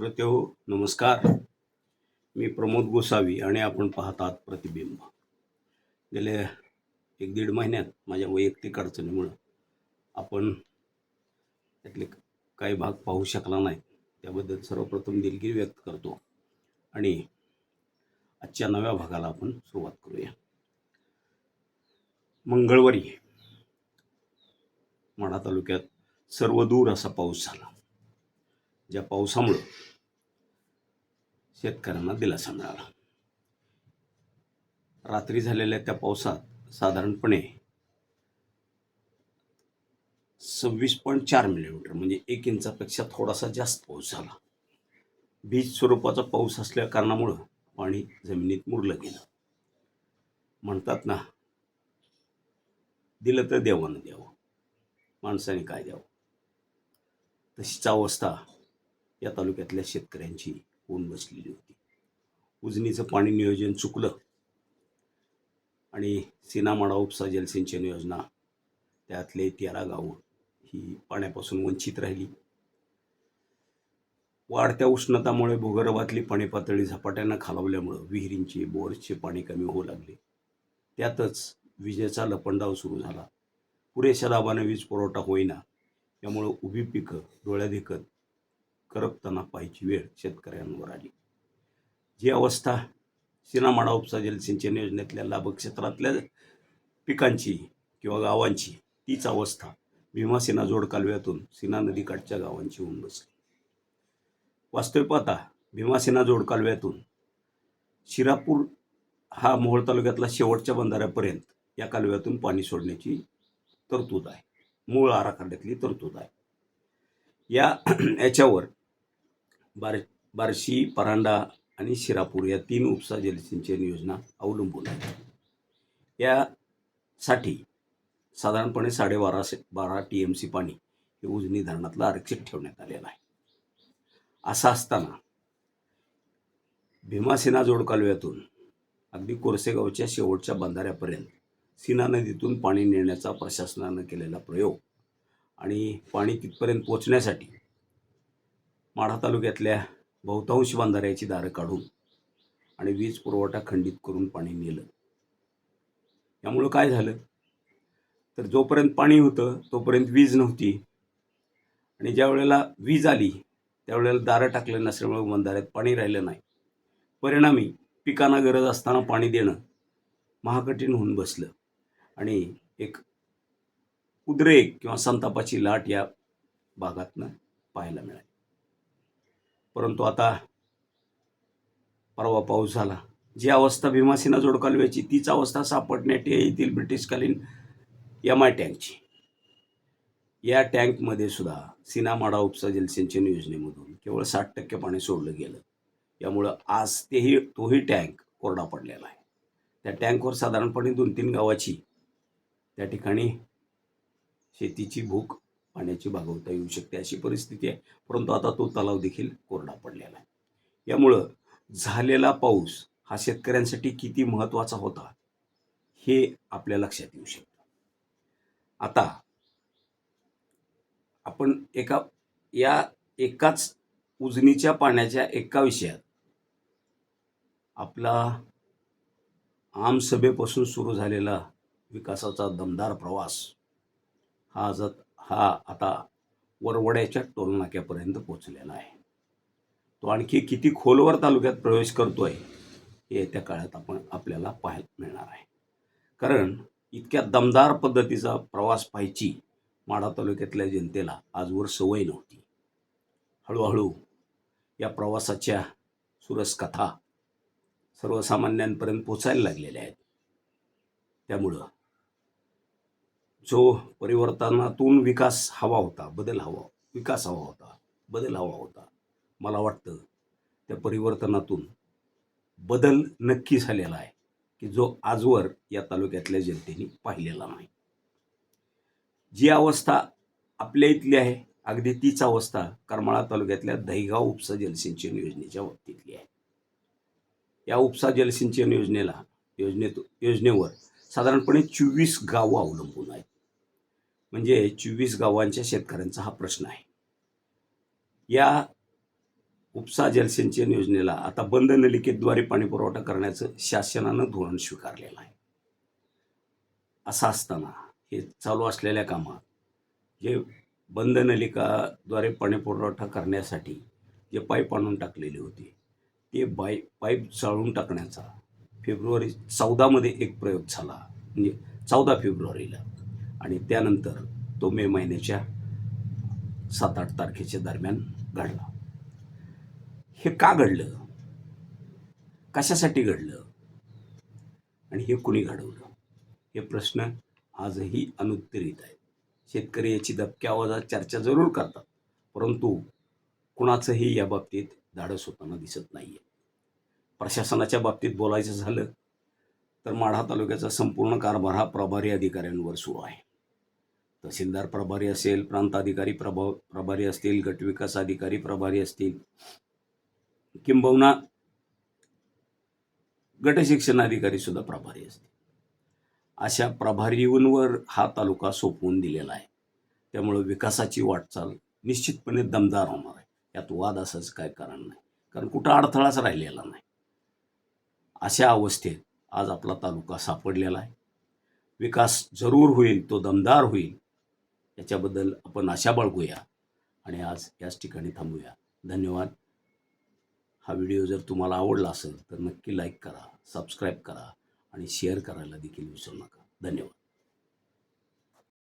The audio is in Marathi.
श्रोते हो नमस्कार. मी प्रमोद गोसावी आणि आपण पाहतात प्रतिबिंब. गेल्या एक दीड महिन्यात माझ्या वैयक्तिक अडचणीमुळं आपण त्यातले काही भाग पाहू शकला नाही. त्याबद्दल सर्वप्रथम दिलगिरी व्यक्त करतो आणि आजच्या नव्या भागाला आपण सुरुवात करूया. मंगळवारी माढा तालुक्यात सर्वदूर असा पाऊस झाला. ज्या पावसामुळं शेतकऱ्यांना दिलासा मिळाला. रात्री झालेल्या त्या पावसात साधारणपणे सव्वीस पॉईंट चार मिलीमीटर म्हणजे एक इंचापेक्षा थोडासा जास्त पाऊस झाला. बीज स्वरूपाचा पाऊस असल्या कारणामुळं पाणी जमिनीत मुरलं गेलं. म्हणतात ना दिलं तर देवानं द्यावं माणसाने काय द्यावं? तशीच अवस्था या तालुक्यातल्या शेतकऱ्यांची ऊन बसलेली होती. उजनीचं पाणी नियोजन चुकलं आणि सीनामाडा उपसा जलसिंचन योजना त्यातले तेरा गावं ही पाण्यापासून वंचित राहिली. वाढत्या उष्णतामुळे भूगर्भातली पाणी पातळी झपाट्यानं खालावल्यामुळं विहिरींची बोरचे पाणी कमी होऊ लागले. त्यातच विजेचा लपंडाव सुरू झाला. पुरेशा दाबाने वीज पुरवठा होईना यामुळं उभी पिकं डोळ्याधिकत करपताना पाहायची वेळ शेतकऱ्यांवर आली. जी अवस्था सिनामाडा उपसा जलसिंचन योजनेतल्या लाभक्षेत्रातल्या पिकांची किंवा गावांची तीच अवस्था भीमासेना जोड कालव्यातून सीना नदीकाठच्या गावांची होऊन बसली. वास्तविक पाहता भीमासेना जोड कालव्यातून शिरापूर हा मोहोळ तालुक्यातला शेवटच्या बंधाऱ्यापर्यंत या कालव्यातून पाणी सोडण्याची तरतूद आहे. मूळ आराखड्यातली तरतूद आहे. या याच्यावर बार बार्शी परांडा आणि शिरापूर या तीन उपसा जलसिंचन योजना अवलंबून आहेत. यासाठी साधारणपणे साडेबारा से बारा टी एम सी पाणी हे उजनी धरणातलं आरक्षित ठेवण्यात आलेलं आहे. असं असताना भीमासेना जोड कालव्यातून अगदी कोरसेगावच्या शेवटच्या बंधाऱ्यापर्यंत सीना नदीतून पाणी नेण्याचा प्रशासनानं केलेला प्रयोग आणि पाणी तिथपर्यंत पोचण्यासाठी माढा तालुक्यातल्या बहुतांश बांधाऱ्याची दारं काढून आणि वीज पुरवठा खंडित करून पाणी नेलं. यामुळं काय झालं? तर जोपर्यंत पाणी होतं तोपर्यंत वीज नव्हती. आणि ज्या वेळेला वीज आली त्यावेळेला दारं टाकलं नसल्यामुळे बंधाऱ्यात पाणी राहिलं नाही. परिणामी पिकांना गरज असताना पाणी देणं महाकठीण होऊन बसलं. आणि एक उद्रेक किंवा संतापाची लाट या भागातनं पाहायला मिळाली. परंतु आता परवा पाऊस झाला. जी अवस्था भीमासेना जोड कालव्याची तीच अवस्था सापडण्यात येथील ब्रिटिशकालीन एम आय टँकची. या टँकमध्ये सुद्धा सीनामाडा उपसा जलसिंचन योजनेमधून केवळ साठ टक्के पाणी सोडलं गेलं. यामुळं आज तेही तोही टँक कोरडा पडलेला आहे. त्या टँकवर साधारणपणे दोन तीन गावाची त्या ठिकाणी शेतीची भूक पाण्याची भागवता येऊ शकते अशी परिस्थिती आहे. परंतु आता तो तलाव देखील कोरडा पडलेला आहे. यामुळं झालेला पाऊस हा शेतकऱ्यांसाठी किती महत्त्वाचा होता हे आपल्या लक्षात येऊ शकतं. आता आपण एका या एकाच उजनीच्या पाण्याच्या एका विषयात आपला आमसभेपासून सुरू झालेला विकासाचा दमदार प्रवास हा आज हा आता वरवड्याच्या टोलनाक्यापर्यंत पोचलेला आहे. तो आणखी किती खोलवर तालुक्यात प्रवेश करतो आहे हे येत्या काळात आपण आपल्याला पाहायला मिळणार आहे. कारण इतक्या दमदार पद्धतीचा प्रवास पाहायची माढा तालुक्यातल्या जनतेला आजवर सवय नव्हती. हळूहळू या प्रवासाच्या सुरस कथा सर्वसामान्यांपर्यंत पोचायला लागलेल्या आहेत. त्यामुळं जो परिवर्तनातून विकास हवा होता बदल हवा विकास हवा होता बदल हवा होता मला वाटतं त्या परिवर्तनातून बदल नक्की झालेला आहे की जो आजवर या तालुक्यातल्या जनतेने पाहिलेला नाही. जी अवस्था आपल्या इथली आहे अगदी तीच अवस्था करमाळा तालुक्यातल्या दहिगाव उपसा जलसिंचन योजनेच्या बाबतीतली आहे. या उपसा जलसिंचन योजनेला योजनेत योजनेवर साधारणपणे चोवीस गावं अवलंबून आहेत. म्हणजे चोवीस गावांच्या शेतकऱ्यांचा हा प्रश्न आहे. या उपसा जलसिंचन योजनेला आता बंद नलिकेद्वारे पाणीपुरवठा करण्याचं शासनानं धोरण स्वीकारलेलं आहे. असं असताना हे चालू असलेल्या कामात जे बंद नलिकाद्वारे पाणीपुरवठा करण्यासाठी जे पाईप आणून टाकलेले होते ते बाय पाईप चाळून टाकण्याचा फेब्रुवारी चौदामध्ये एक प्रयोग झाला. म्हणजे चौदा फेब्रुवारीला. आणि त्यानंतर तो मे महिन्याच्या सात आठ तारखेच्या दरम्यान घडला. हे का घडलं? कशासाठी घडलं? आणि हे कुणी घडवलं? हे प्रश्न आजही अनुत्तरित आहेत. शेतकरी याची दबक्या आवाजात चर्चा जरूर करतात परंतु कुणाचंही या बाबतीत धाडस होताना दिसत नाही आहे प्रशासनाच्या बाबतीत बोलायचं झालं तर माढा तालुक्याचा संपूर्ण कारभार हा प्रभारी अधिकाऱ्यांवर सुरू आहे. तहसीलदार प्रभारी असेल प्रांताधिकारी प्रभा प्रभारी असतील गटविकास अधिकारी प्रभारी असतील किंबहुना गटशिक्षण अधिकारी सुद्धा प्रभारी असतील. अशा प्रभारींवर हा तालुका सोपवून दिलेला आहे. त्यामुळं विकासाची वाटचाल निश्चितपणे दमदार होणार आहे. यात वाद असायचं काय कारण नाही. कारण कुठं अडथळाच राहिलेला नाही. अशा अवस्थेत आज आपला तालुका सापडलेला आहे. विकास जरूर होईल तो दमदार होईल. याच्याबद्दल आपण आशा बाळगूया आणि आज याच ठिकाणी थांबूया. धन्यवाद. हा व्हिडिओ जर तुम्हाला आवडला असेल तर नक्की लाईक करा सबस्क्राईब करा आणि शेअर करायला देखील विसरू नका. धन्यवाद.